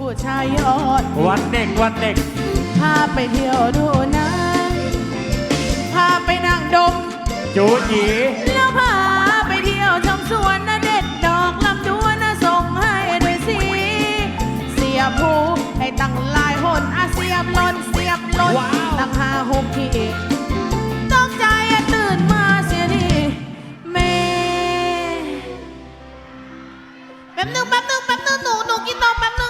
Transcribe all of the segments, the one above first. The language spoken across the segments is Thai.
ผู้ชายยอดวันเด็กวันเด็ก พาไปเที่ยวดูหนังพาไปนั่งดม จูจีแล้วพาไปเที่ยวชมสวนนะเด็ดดอกลำดวนนะส่งให้ด้วยสิ เสียผูให้ตั้งหลายหนอาเสียบหล่นเสียบหล่นตั้งห้าหกทีต้องใจอะตื่นมาเสียทีแม่ แป๊บนึงแป๊บนึงแป๊บนึงหนูหนูกินนมแป๊บนึง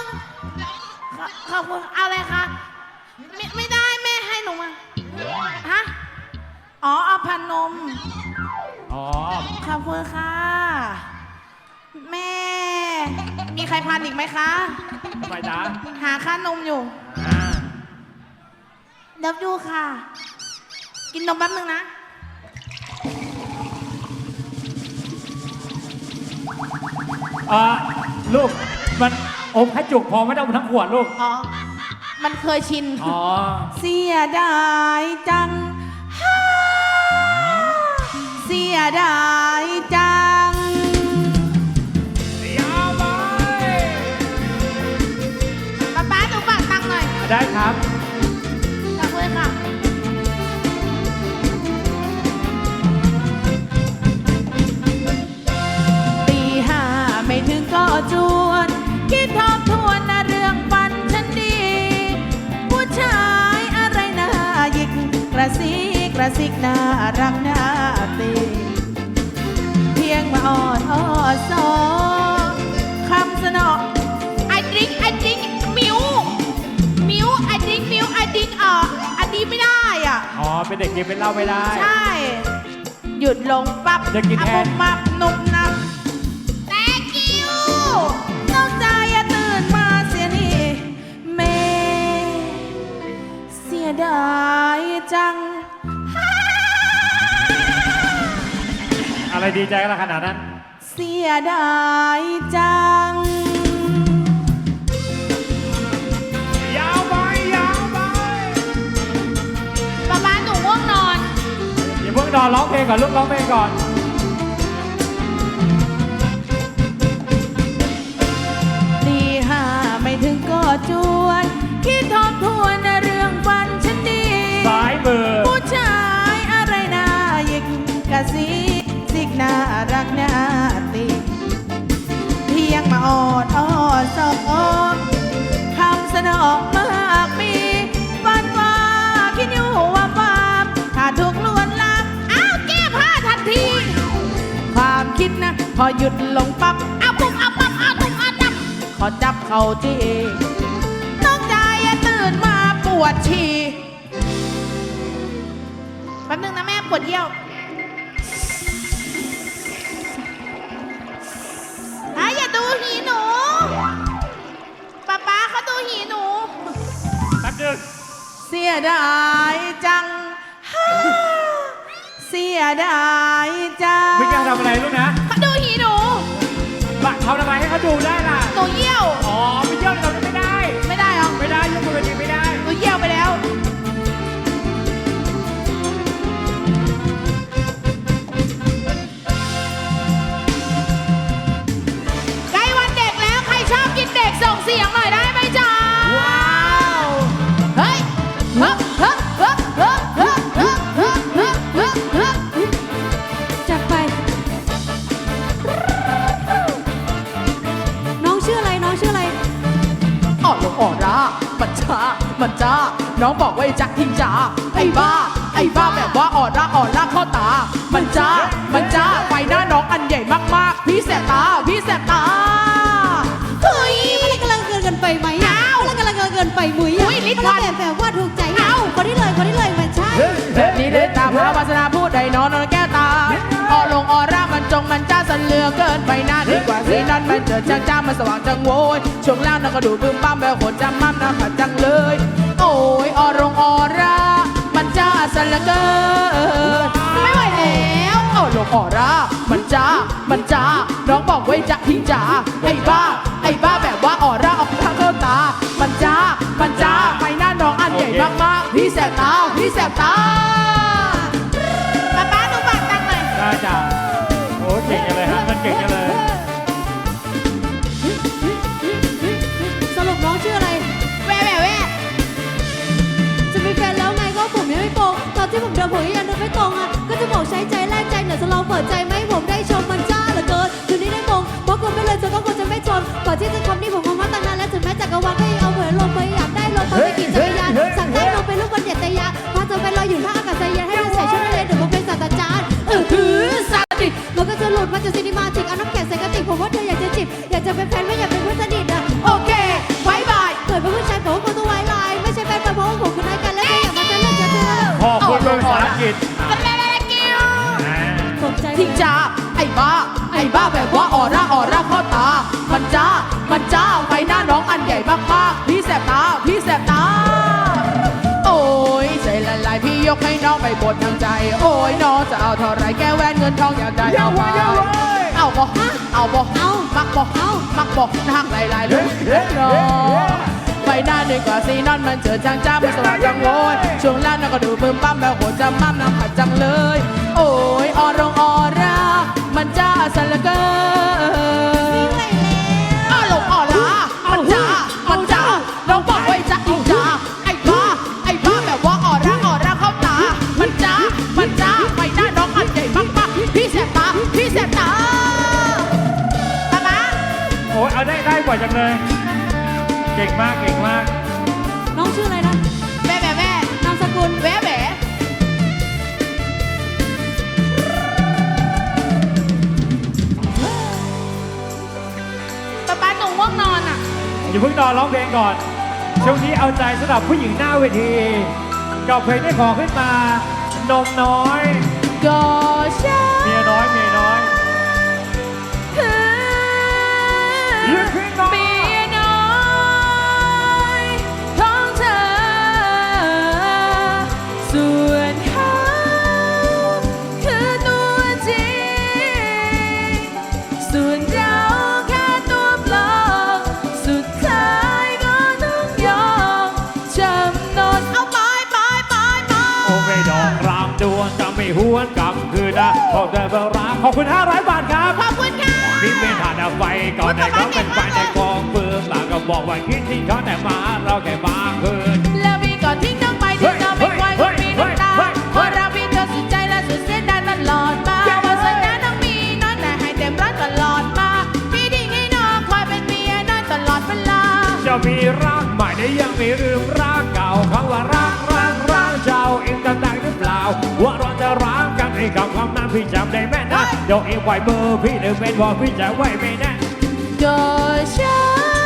ขอขอบคุณเอาอะไรคะไม่ไม่ได้แม่ให้หนูมาฮะอ๋อเอาพันนมอ๋อ ขอบคุณค่ะ แม่ มีใครพันอีกไหมคะ ทำไมจ๊ะหาค่านมอยู่อ่าเดี๋ยวดูค่ะ กินนมแป๊บนึงนะ อ่าลูก มัน อมให้จุกพอไม่ต้องทั้งขวดลูก อ๋อ มันเคยชิน อ๋อ เสียดายจังฮ่าเสียดายจัง ยาวไป ป๊าป๊าหนูฝากตังค์หน่อย ได้ครับ กกระซิกน่ารักน่าตีเพียงมาอ่อนอ้อซอคำสนอ I drink I drink มิวมิว I drink มิว I drink อะอันนี้ไม่ได้อะ อ๋อ เป็นเด็กกินเป็นเหล้าไม่ได้ ใช่ หยุดลงปั๊บจะกินแทนอะปุ๊บมับนุบนับ thank you นอกใจอะตื่นมาเสียนี่เมเสียดายจัง อะไรดีใจกันละขนาดนั้น เสียดายจัง ยาวไปยาวไปป๊าป๊าหนูง่วงนอน อย่าเพิ่งนอนร้องเพลงก่อนลูกร้องเพลงก่อน ตีห้าไม่ถึงก็จวน คิดทบทวนนะเรื่องฝันฉันดีซ้ายมือผู้ชายอะไรน่าหยิกกะซิารักน่าติเพียงมาออดอ้อสองคำสนองมากมีฝันว่าคิดอยู่ว่าฟามถ้าถูกลวนลามอ้าวแก้ผ้าทันที ความคิดนะ พอหยุดลงปั๊บอ้าวปุ๊บอ้าวปั๊บอ้าวปุ๊บอ้าวดับขอจับเขาที่น้องใจตื่นมาปวดฉี่แป๊บนึงนะแม่ปวดเยี่ยว ยดายจังฮ่าเสียดายจังไม่กล้าทำอะไรลูกนะ เขาดูหีหนูบะทำทำไมให้เขาดูได้ล่ะ หนูเยี่ยว พี่แสบตา พี่แสบตาเฮ้ยมันกำลังเกินกันไปไหมอะอ้าวมันกำลังเกินไปมุ้ยอุ๊ยลิ้นมันพันแบบแบบว่าถูกใจอ้าวคนที่เลยคนที่เลยมันใช่แบบนี้เลยตามหาวาสนาพูดได้นอนนอนแก้วตาออลงออร่ามันจงมันจ้าสันเหลือเกินไปหน้าดีกว่าสีนั้นมันเจอจ้าจ้ามันสว่างจังโวยช่วงล่างนั่นก็ดูบึ้มบ้ามแบบโคตรจำมั่มนะขัดจังเลย โอ้ยออรงออร่ามันจ้าสันเหลือเกินไม่ไหวแล้ วออลงออร่า มันจ้า มันจ้า น้องบอกไว้จะทิ้งจ้าไอ้บ้า ไอ้บ้าแบบว่าออร่าออกทางเข้าตา มันจ้า มันจ้าไปหน้าน้องอันใหญ่มากๆ พี่แสบตา พี่แสบตาป๊าป๊าหนูฝากตังค์หน่อย ได้จ้ะ ดใจไหมผมได้ชมมันจ้าเหลือเกินคืนนี้ได้มงเพราะคนไม่เลยเธอก็คงจะไม่ทนก่อนที่จะคำนี้ผมมองมาตั้งนานแล้วถึงแม้จักรวาลก็ยังเอาเหมือนลงไปอยากได้ลงมาไปขี่จักรยานสั่งให้ลงไปลูกบอลเด็ดแต่ยาพาเธอไปลอยอยู่ท่าอากาศยานให้เธอใส่ชุดนักเรียนเดี๋ยวผมเป็นศาสตราจารย์เออคือซาดิสมันก็จะหลุดมาจากซีนิมาจิกเอาน้ำแข็งใส่กระติกผมว่าเธออยากจะจิบอยากจะเป็นแฟนไม่อยากเป็นเพื่อนสนิทอะโอเคบายบายเกิดเป็นผู้ชายผมว่าคนต้องไว้ลายไม่ใช่แฟนกันเพราะว่าผมคือนายกันและเธออยากมาจะเลิกจะเธอ ขอบคุณเป็นภาษาอังกฤษอ่าตกใจ ทิ้งจ้าไอ้บ้า ไอ้บ้าแบบว่าออร่าออร่าเข้าตา มันจ้า มันจ้าไฟหน้าน้องอันใหญ่มากๆพี่แสบตา พี่แสบตา โอ้ยใจละลายพี่ยกให้น้องไปบดทางใจ โอ้ยน้องจะเอาเท่าไรแก้วแหวนเงินทองอยากได้เอาไปเอาบ่เอาบ่เอามักบ่เอามักบ่นักหลายๆเลยน้อง ไฟหน้าหนึ่งกว่าสีนอนมันเจอจางจ้ามันสว่างจังโวยช่วงล่างน้องก็ดูบึมปั้มแบบโหดจำมั่มน้ำขัดจังเลย โอ้ยออรงออรามันจ้าสันเหละเกินอ้าวหลงอ่อนล้ามันจ้ามันจ้าน้องบอกไว้จ้าอีจ้าไอ้บ้าไอ้บ้าแบบว่าอ่อนร่าอ่อนร่าเข้าตา มันจ้ามันจ้าไปหน้าน้องอันใหญ่มากๆพี่แสบตาพี่แสบตาตามาโอ้ยเอาได้ได้บ่อยจังเลยเก่งมากเก่งมาก น้องชื่ออะไรนะแม่แม่แม่นามสกุลแหวะแหวะป๊าป๊าหนูง่วงนอนอะ อย่าเพิ่งนอนร้องเพลงก่อน ช่วงนี้เอาใจสำหรับผู้หญิงหน้าเวทีกับเพลงที่ขอขึ้นมานมน้อย ก็ใช่เมียน้อยเมียน้อยเมียน้ หวนกลับคืนนะขอบใจเบอร์รักขอบคุณ 500 บาทครับขอบคุณค่ะนี่เป็นฐานไฟก่อนในเขาเป็นไฟในกองเปลืองหลังก็บอกว่าคิดที่เขาแต่มาเราแค่บางคืน แล้วพี่ก็ทิ้งน้องไปที่เธอไม่ควรก็มีน้ำตาเฮ้ยเฮ้ยเพราะเราพี่เธอสุดใจและสุดเสียดายตลอดมาว่าสัญญาน้องมีน้อยแต่ให้เต็มร้อยตลอดมา พี่ทิ้งให้น้องคอยเป็นเมียน้อยตลอดเวลา จะมีรักใหม่ได้ยังไม่ลืมรักเก่าคำว่า ว่าเราจะรักกันให้กับคำนั้นพี่จำได้แม่นะเดี๋ยวเองไหวเบอร์พี่หรือเป็นบอกพี่จะไหวไม่แน่ก็ฉัน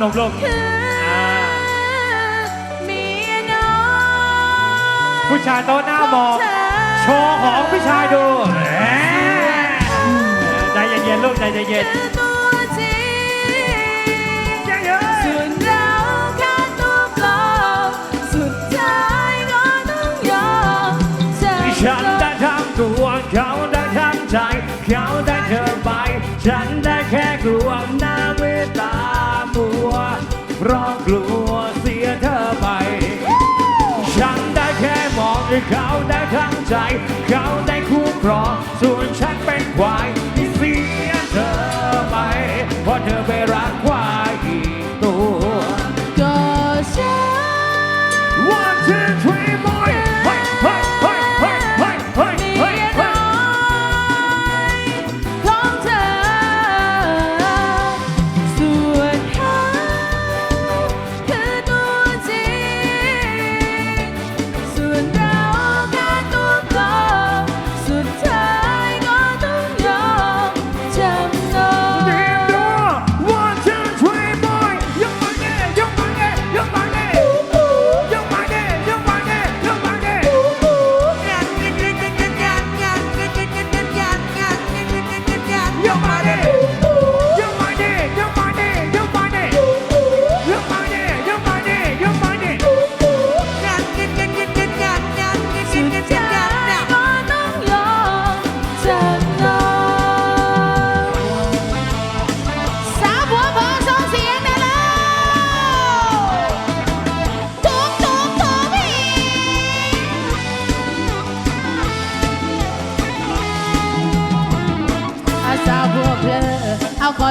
นมลูกคืออ่าเมียน้อยผู้ชายโต๊ะหน้ามองโชว์ของผู้ชายดูแหมใจเย็นๆลูกใจเย็นคื ใจ เขาได้คู่ครองส่วนฉันเป็นควายที่เสียเธอไปเพราะเธอไปรัก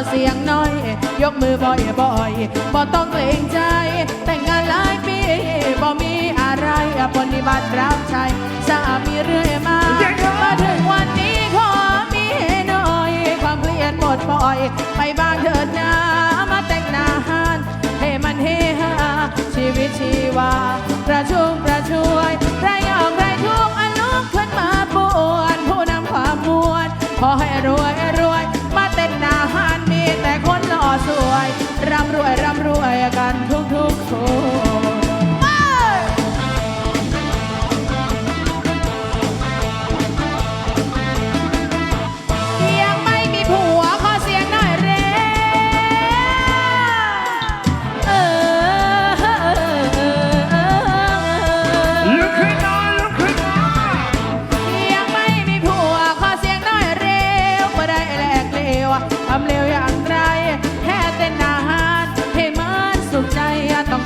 เอาขอเสียงหน่อย ยกมือบ่อยบ่อยๆบ่ต้องเกรงใจ แต่งงานหลายปีบ่มีอะไรปฏิบัติรับใช้สามีเรื่อยมา มาถึงวันนี้ขอมีหน่อย ความเกลียดหมดปล่อย ไปบ้างเถิดนะมาแต่งหน้าหานให้มันเฮฮาชีวิตชีวา ประชุ่มประชว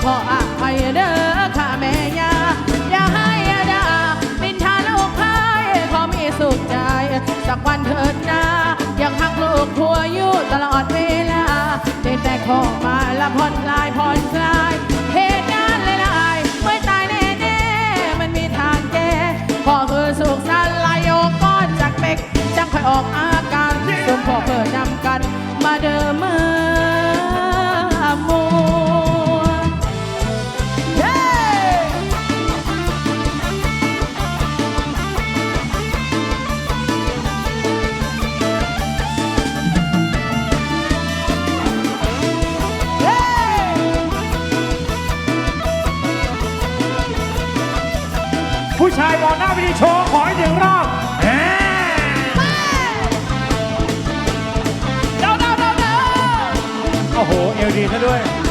ขออภัยเด้อค่ะแม่ยาอย่าให้ด่านินทาลูกพายขอมีสุขใจ สักวันเถิดนายังหักลูกผัวอยู่ตลอดเวลาเพียงแต่ขอมาละผ่อนคลายผ่อนคลายเหตุงานหลายๆไม่ตายแน่ๆมันมีทางแก้พอคือสุขสันต์ลายโยกก้อนจากเป็กจังค่อยออกอาการสมพอเปิดนำ หน้าวิธีโชว์ขออีกหนึ่งรอบแหมเดาเดาเดาเดาโอ้โห เอลดีซะด้วยอย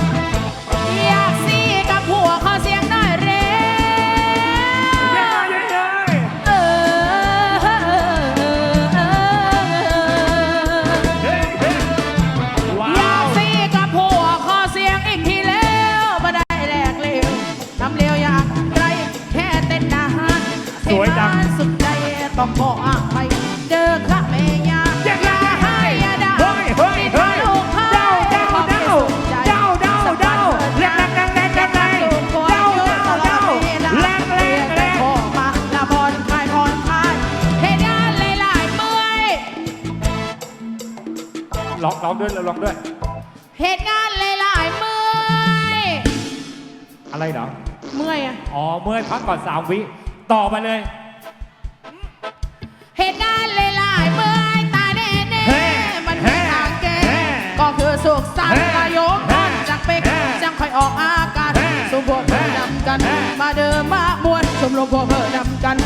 ด้วยร้องด้วย เหตุการณ์หลายๆเมื่อยอะไรเหรอ เมื่อยอะอ๋อ เมื่อยพักก่อนสามวิ ต่อไปเลย เหตุการณ์หลายๆเมื่อยตายแน่เฮ้ๆมันเฮ้มีทางแก้เฮ้ก็คือสุขสันต์เฮ้นายกเฮ้ก่อนจากเป็กเฮ้จังค่อยออกอาการเฮ้สมบูรณ์เฮ้นำกันเฮ้มาเดิมมามวนชมรมพวกเพื่อนำกัน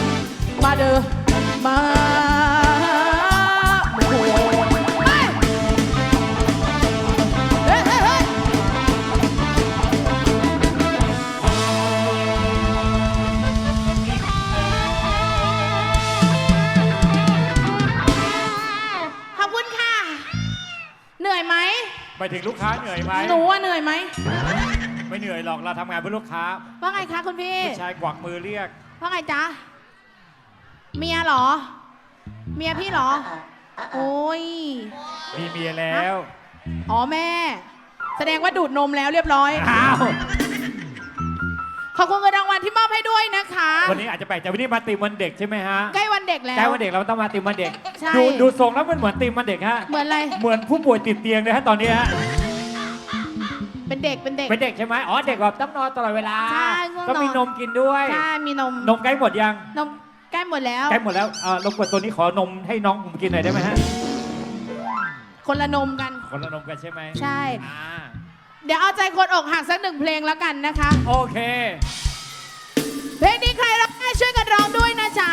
มาเดิมมา ไปถึงลูกค้าเหนื่อยไหมหนูว่าเหนื่อยไหม ไม่เหนื่อยหรอกเราทำงานเพื่อลูกค้าว่าไงคะคุณพี่ ผู้ชายกวักมือเรียก ว่าไงจ๊ะ เมียเหรอ เมียพี่เหรอ โอ้ย มีเมียแล้วอ๋อแม่ แสดงว่าดูดนมแล้วเรียบร้อย อ้าวขอบคุณเงินรางวัลที่มอบให้ด้วยนะคะ วันนี้อาจจะแปลกใจวันนี้มาตีมวันเด็กใช่ไหมฮะ ใกล้วัน เด็กแล้ว ใกล้วันเด็กเราต้องมาตีมวันเด็ก ใช่ ดูดูทรงแล้วมันเหมือนตีมวันเด็กฮะ เหมือนอะไร เหมือนผู้ป่วยติดเตียงเลยฮะตอนนี้ฮะ เป็นเด็ก เป็นเด็ก เป็นเด็กใช่ไหมอ๋อเด็กแบบต้องนอนตลอดเวลา ใช่ง่วงนอน ต้องมีนมกินด้วย ใช่ มีนม นมใกล้หมดยัง นมใกล้หมดแล้ว ใกล้หมดแล้วเออรบกวนตัวนี้ขอนมให้น้องผมกินหน่อยได้ไหมฮะ คนละนมกัน คนละนมกันใช่ไหมใช่ อ่าเดี๋ยวเอาใจคนอกหักสักหนึ่งเพลงแล้วกันนะคะ โอเค เพลงนี้ใครร้องได้ช่วยกันร้องด้วยนะจ๊ะ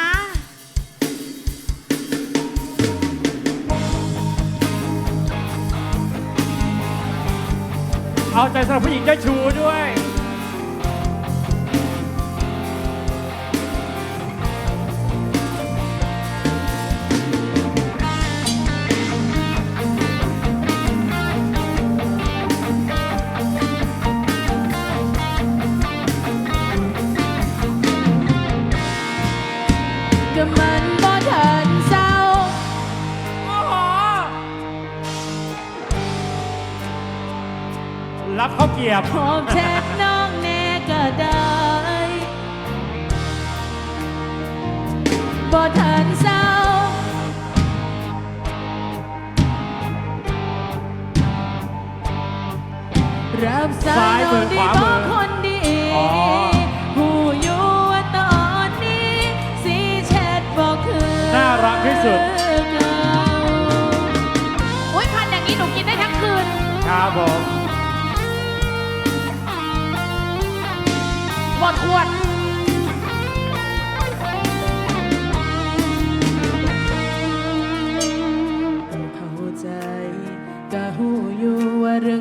เอาใจสำหรับผู้หญิงเจ้าชู้ด้วย ยบขอบแชทน้องแน่ก็ได้บ่ทันเศร้า รับสาซ้ายยน้มืองอดีขวาบมืออกคน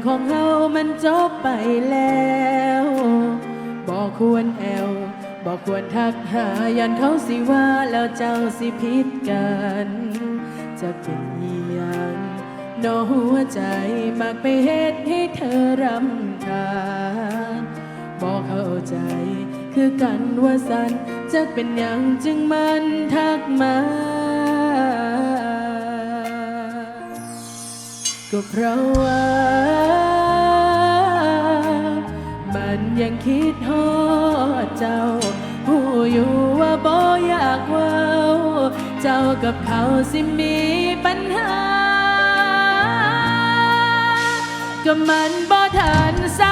ของเฮามันจบไปแล้ว บอกควรแอว บอกควรทักหายันเขาสิว่าแล้วเจ้าสิผิดกัน จะเป็นอีหยังโนหัวใจมักไปเหตุให้เธอรำคาญบอกเข้าใจ คือกันว่าสันจะเป็นอย่างจึงมันทักมา ก็เพราะว่า มันยังคิดฮอดเจ้า ผู้อยู่ว่าบ่อยากเว่าเจ้ากับเขาสิมีปัญหา ก็มันบ่ทันซะ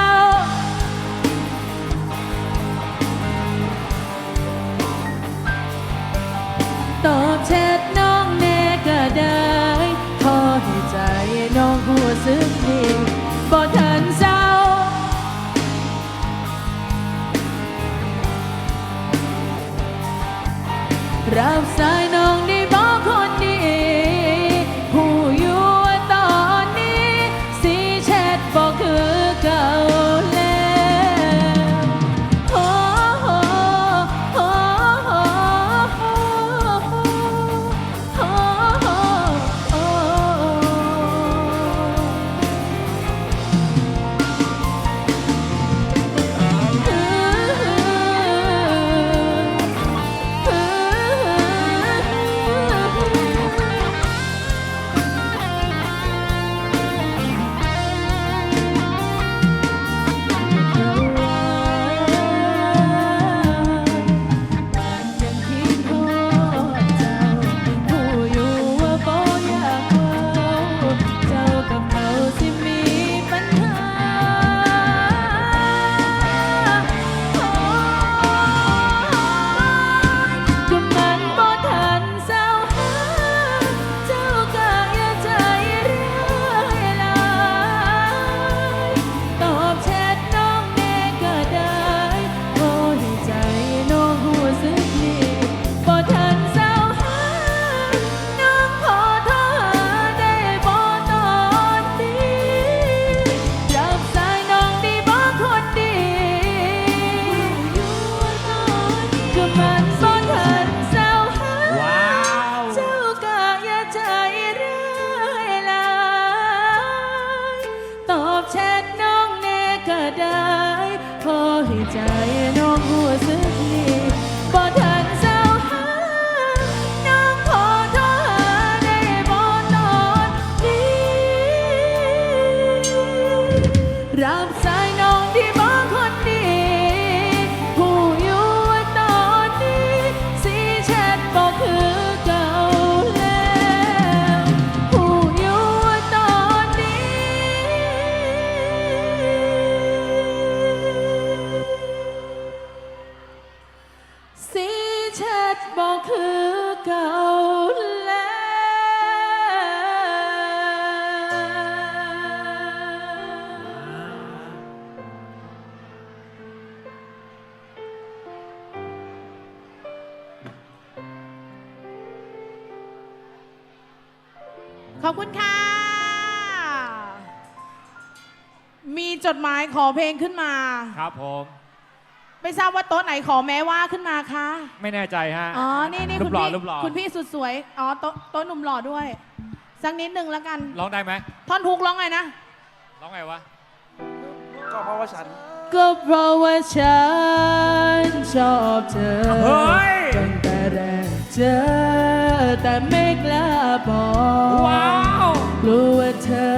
รับสา ขอบคุณค่ะ มีจดหมายขอเพลงขึ้นมา ครับผม ไม่ทราบว่าโต๊ะไหนขอแม้ว่าขึ้นมาคะไม่แน่ใจฮะอ๋อนี่นี่รูคุณปหล่อพี่รูปหล่อคุณพี่สุดสวยอ๋อโต๊ะโต๊ะหนุ่มหล่อด้วย สักนิดหนึ่งแล้วกัน ร้องได้ไหมท่อนฮุกร้องไงนะ ร้องไงวะ ก็เพราะว่าฉัน ก็เพราะว่าฉันชอบเธอเฮ้ย ตั้งแต่แรกเจอ แต่ไม่กล้าบอกว้าวรู้ว่าเธอ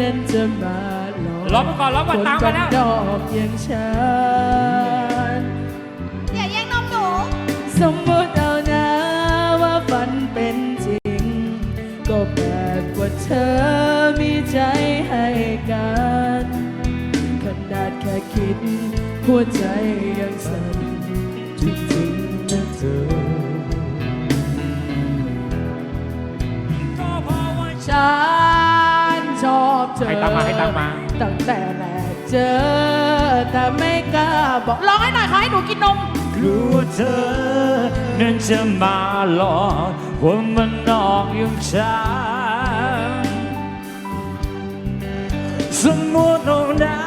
นั้นจะมาหลอกร้องมาก่อนร้องคก่อนนตามจมานแล้วดอกอย่างฉันอย่าแย่งนมหนูสมมติเอานะว่าฝันเป็นจริง ก็แบบว่าเธอมีใจให้กัน ขนาดแค่คิด หัวใจยังสั่น ฉันชอบเธอให้ตังค์มาให้ตังค์มา ตั้งแต่แรกเจอแต่ไม่กล้าบอกร้องให้หน่อยขอให้หนูกินนม กลัวเธอนั้นจะมาหลอกว่ามันนอกอย่างฉันสมมติเอานะ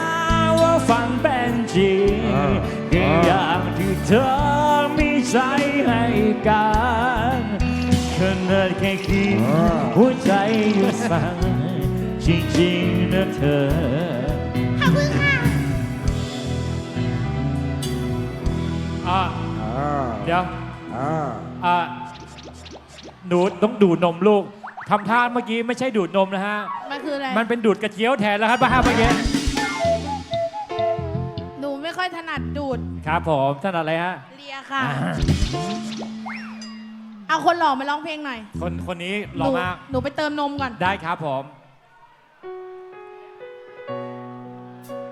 ว่าฝันเป็นจริงแค่อย่างที่เธอมีใจให้กันขนาดแค่คิดหัวใจอยู่สั่นจริงๆนะเธอ ขอบคุณค่ะ อะเดี๋ยวอะหนูต้องดูดนมลูกทำท่าเมื่อกี้ไม่ใช่ดูดนมนะฮะ มันคืออะไร มันเป็นดูดกระเจียวแทนแล้วครับป้าเมื่อกี้หนูไม่ค่อยถนัดดูด ครับผมท่านอะไรฮะ เลียค่ะ เอาคนหล่อมาร้องเพลงหน่อย คนคนนี้หหล่อนูมาก หนูไปเติมนมก่อน ได้ครับผมเ